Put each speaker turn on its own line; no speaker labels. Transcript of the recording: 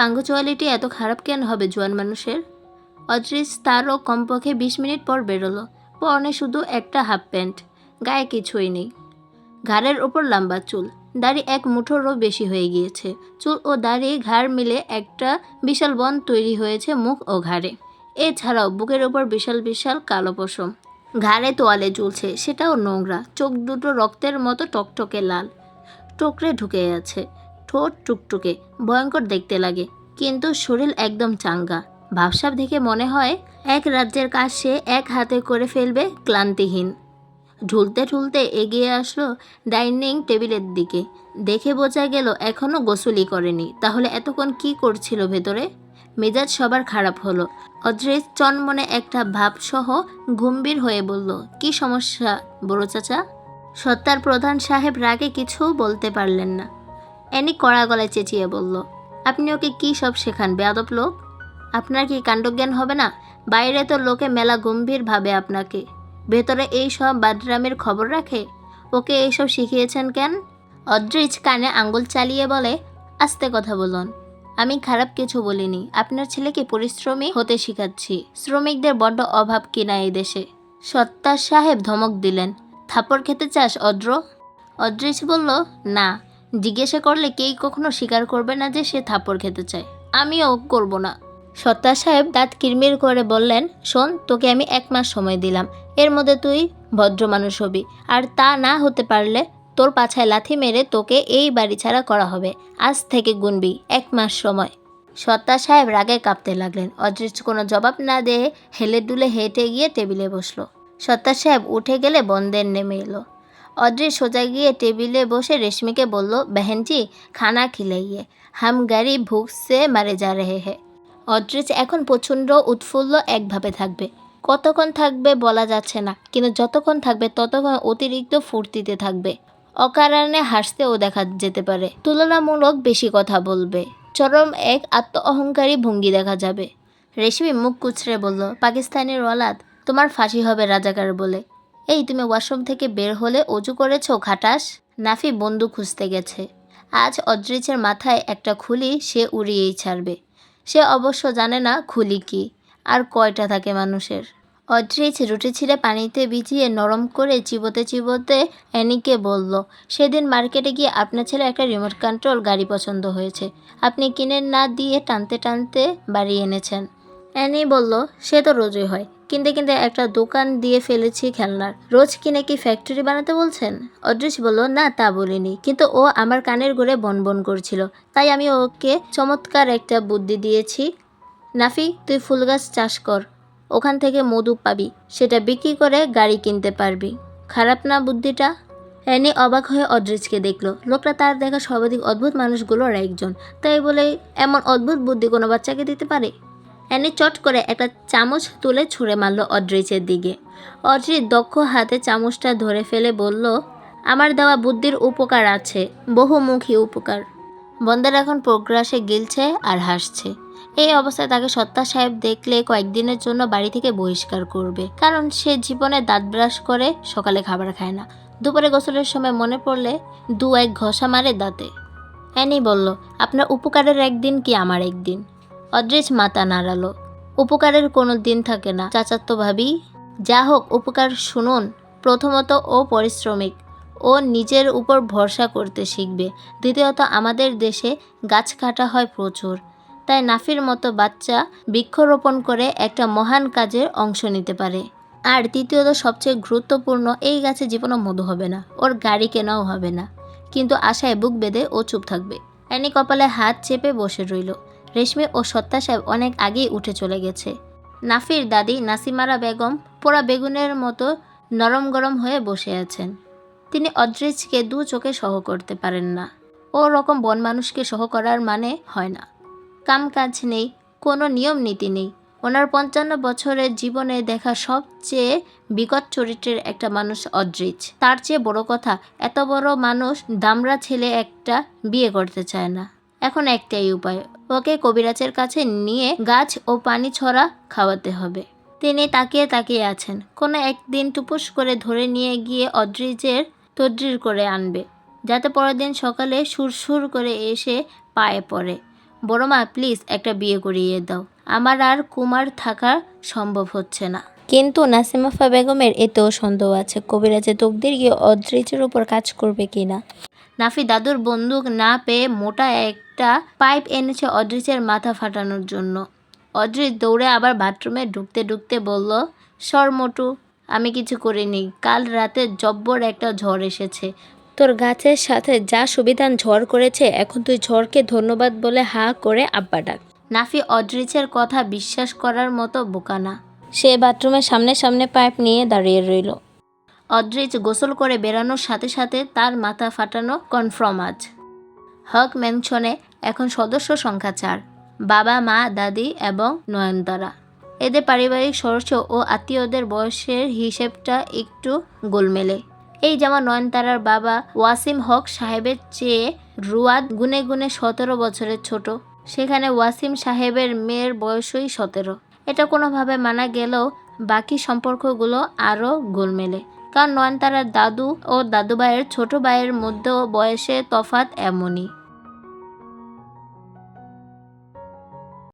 পাঙ্গুচুয়ালিটি এত খারাপ কেন হবে জোয়ান মানুষের? অদৃশ তারও কমপক্ষে বিশ মিনিট পর বেরোলো। পরনে শুধু একটা হাফ প্যান্ট, গায়ে কিছুই নেই। ঘাড়ের ওপর লম্বা চুল, দাড়ি এক মুঠোরও বেশি হয়ে গিয়েছে। চুল ও দাড়ি ঘাড় মিলে একটা বিশাল বন তৈরি হয়েছে মুখ ও ঘাড়ে। এছাড়াও বুকের ওপর বিশাল বিশাল কালো পশম। ঘাড়ে তোয়ালে ঝুলছে, সেটাও নোংরা, চোখ দুটো রক্তের মতো টকটকে লাল। টোকরে ঢুকে আছে। ঠোঁট টুকটুকে, ভয়ঙ্কর দেখতে লাগে। কিন্তু শরীর একদম চাঙ্গা। ভাবসাব দেখে মনে হয়, এক রাজ্যের কাজ সে এক হাতে করে ফেলবে ক্লান্তিহীন। ঢুলতে ঢুলতে এগিয়ে আসলো ডাইনিং টেবিলের দিকে। দেখে বোঝা গেল এখনও গোসলি করেনি। তাহলে এতক্ষণ কি করছিল ভেতরে? মেজাজ সবার খারাপ হলো। অদ্রিস চনমনে একটা ভাবসহ গম্ভীর হয়ে বলল, কি সমস্যা বড় চাচা? সত্তার প্রধান সাহেব রাগে কিছু বলতে পারলেন না। অ্যানি কড়া গলায় চেঁচিয়ে বলল, আপনি ওকে কি সব শেখান, বেয়াদব লোক? আপনার কি কাণ্ডজ্ঞান হবে না? বাইরে তো লোকে মেলা গম্ভীর ভাবে আপনাকে। ভেতরে এই সব বাদরামের খবর রাখে? ওকে এইসব শিখিয়েছেন কেন? অদ্রিজ কানে আঙ্গুল চালিয়ে বলে, আস্তে কথা বলুন। আমি খারাপ কিছু বলিনি। আপনার ছেলেকে পরিশ্রমী হতে শিখাচ্ছি। শ্রমিকদের বড্ড অভাব কিনা এই দেশে? সত্তার সাহেব ধমক দিলেন থাপড় খেতে চাস, অদ্র? অদ্রিজ বলল, না। জিজ্ঞাসা করলে কেই কখনো স্বীকার করবে না যে সে থাপড় খেতে চায়। আমিও করব না। সত্তা সাহেব দাঁত কিরমির করে বললেন, শোন, তোকে আমি এক মাস সময় দিলাম। এর মধ্যে তুই ভদ্র মানুষ হবি। আর তা না হতে পারলে তোর পাছায় লাথি মেরে তোকে এই বাড়ি ছাড়া করা হবে। আজ থেকে গুনবি, এক মাস সময়। সত্তা সাহেব রাগে কাঁপতে লাগলেন। অদৃশ্য কোনো জবাব না দিয়ে হেলে দুলে হেঁটে গিয়ে টেবিলে বসল। সত্তার সাহেব উঠে গেলে বন্দের নেমে এলো। অদ্রিস সোজা গিয়ে টেবিলে বসে রেশমিকে বলল, বেহেনজি, খানা খিলাইয়ে হাম গাড়ি ভুখ সে মারে যা রেহে হে অদ্রিস এখন প্রচণ্ড উৎফুল্ল একভাবে থাকবে। কতক্ষণ থাকবে বলা যাচ্ছে না, কিন্তু যতক্ষণ থাকবে ততক্ষণ অতিরিক্ত ফুর্তিতে থাকবে। অকারণে হাসতেও দেখা যেতে পারে। তুলনামূলক বেশি কথা বলবে। চরম এক আত্ম অহংকারী ভঙ্গি দেখা যাবে। রেশমি মুখ কুচড়ে বলল পাকিস্তানের ওয়ালাদ তোমার ফাঁসি হবে রাজাকার বলে। এই তুমি ওয়াশরুম থেকে বের হলে অজু করেছ খাটাস নাফি বন্ধু খুঁজতে গেছে। আজ অদ্রিচের মাথায় একটা খুলি সে উড়িয়েই ছাড়বে। সে অবশ্য জানে না খুলি কি, আর কয়টা থাকে মানুষের। অদ্রিচ রুটি ছিঁড়ে পানিতে ভিজিয়ে নরম করে চিবোতে চিবোতে অ্যানিকে বলল, সেদিন মার্কেটে গিয়ে আপনার ছেলে একটা রিমোট কন্ট্রোল গাড়ি পছন্দ হয়েছে। আপনি কিনে না দিয়ে টানতে টানতে বাড়ি এনেছেন। অ্যানি বলল, সে তো রোজই হয়। কিনতে কিনতে একটা দোকান দিয়ে ফেলেছি খেলনার। রোজ কিনে কি ফ্যাক্টরি বানাতে বলছেন? অদৃশ বলল, না, তা বলিনি। কিন্তু ও আমার কানের গোড়ে বনবন করছিল। তাই আমি ওকে চমৎকার একটা বুদ্ধি দিয়েছি। নাফি, তুই ফুল গাছ চাষ কর। ওখান থেকে মধু পাবি। সেটা বিক্রি করে গাড়ি কিনতে পারবি। খারাপ না বুদ্ধিটা? অ্যানি অবাক হয়ে অদৃশকে দেখল। লোকটা তার দেখা সর্বাধিক অদ্ভুত মানুষগুলোর একজন। তাই বলে, এমন অদ্ভুত বুদ্ধি কোনো বাচ্চাকে দিতে পারে? অ্যানি চট করে একটা চামচ তুলে ছুঁড়ে মারল অড্রিচের দিকে। অড্রিচ দক্ষ হাতে চামচটা ধরে ফেলে বলল, আমার দেওয়া বুদ্ধির উপকার আছে, বহুমুখী উপকার। বন্দার এখন প্রগ্রাসে গিলছে আর হাসছে। এই অবস্থায় তাকে সত্তা সাহেব দেখলে কয়েকদিনের জন্য বাড়ি থেকে বহিষ্কার করবে, কারণ সে জীবনে দাঁত ব্রাশ করে সকালে খাবার খায় না। দুপুরে গোসলের সময় মনে পড়লে দু এক ঘষা মারে দাঁতে। অ্যানি বলল, আপনার উপকারের একদিন কি আমার একদিন? অদ্রিজ মাথা নাড়ালো। উপকারের কোনো দিন থাকে না, চাচাতো ভাবি। যা হোক, উপকার শুনুন। প্রথমত ও পরিশ্রমিক। ও নিজের উপর ভরসা করতে শিখবে। দ্বিতীয়ত, আমাদের দেশে গাছ কাটা হয় প্রচুর। তাই নাফির মতো বাচ্চা বৃক্ষরোপণ করে একটা মহান কাজের অংশ নিতে পারে। আর তৃতীয়ত, সবচেয়ে গুরুত্বপূর্ণ, এই গাছে জীবনও মধু হবে না। ওর গাড়ি কেনাও হবে না। কিন্তু আশায় বুক বেঁধে ও চুপ থাকবে। অ্যানি কপালে হাত চেপে বসে রইল। রেশমি ও সত্তা সাহেব অনেক আগেই উঠে চলে গেছে। নাফির দাদি নাসিমারা বেগম পোড়া বেগুনের মতো নরম গরম হয়ে বসে আছেন। তিনি অদ্রিজকে দু চোখে সহ করতে পারেন না। ও রকম বন মানুষকে সহ করার মানে হয় না। কাম কাজ নেই, কোনো নিয়ম নীতি নেই। ওনার পঞ্চান্ন বছরের জীবনে দেখা সবচেয়ে বিকট চরিত্রের একটা মানুষ অদ্রিজ। তার চেয়ে বড় কথা, এত বড় মানুষ দামরা ছেলে একটা বিয়ে করতে চায় না। এখন একটাই উপায়, ওকে কবিরাজের কাছে নিয়ে গাছ ও পানি ছড়া খাওয়াতে হবে। তিনি তাকিয়ে তাকিয়ে আছেন, কোনো একদিন টুপুস করে ধরে নিয়ে গিয়ে অদ্রিজের তদ্রির করে আনবে, যাতে পরের দিন সকালে সুরসুর করে এসে পায়ে পড়ে। বড় মা, প্লিজ একটা বিয়ে করিয়ে দাও, আমার আর কুমার থাকা সম্ভব হচ্ছে না। কিন্তু নাসিমাফা বেগমের এতেও সন্দেহ আছে কবিরাজে তকদির গিয়ে অদ্রিজের উপর কাজ করবে কিনা। নাফি দাদুর বন্দুক না পেয়ে মোটা একটা পাইপ এনেছে অদ্রিজের মাথা ফাটানোর জন্য। অদ্রিজ দৌড়ে আবার বাথরুমে ঢুকতে ঢুকতে বলল, সর মোটু, আমি কিছু করিনি। কাল রাতে জব্বর একটা ঝড় এসেছে। তোর গাছের সাথে যা সুবিধান ঝড় করেছে, এখন তুই ঝড়কে ধন্যবাদ বলে হা করে আব্বা ডাক। নাফি অদ্রিজের কথা বিশ্বাস করার মতো বোকা না। সে বাথরুমের সামনে সামনে পাইপ নিয়ে দাঁড়িয়ে রইল। অদ্রিজ গোসল করে বেরানোর সাথে সাথে তার মাথা ফাটানো কনফার্ম আজ হক ম্যানশনে এখন সদস্য সংখ্যা চার, বাবা, মা, দাদি এবং নয়নতারা। এদের পারিবারিক সদস্য ও আত্মীয়দের বয়সের হিসেবটা একটু গোলমেলে। এই যেমন নয়নতারার বাবা ওয়াসিম হক সাহেবের চেয়ে রুয়াদ গুনে গুনে সতেরো বছরের ছোট। সেখানে ওয়াসিম সাহেবের মেয়ের বয়সই সতেরো। এটা কোনোভাবে মানা গেলেও বাকি সম্পর্কগুলো আরও গোলমেলে। কারণ নয়নতারার দাদু ও দাদু ভাইয়ের ছোট ভাইয়ের মধ্যেও বয়সে তফাত এমনই।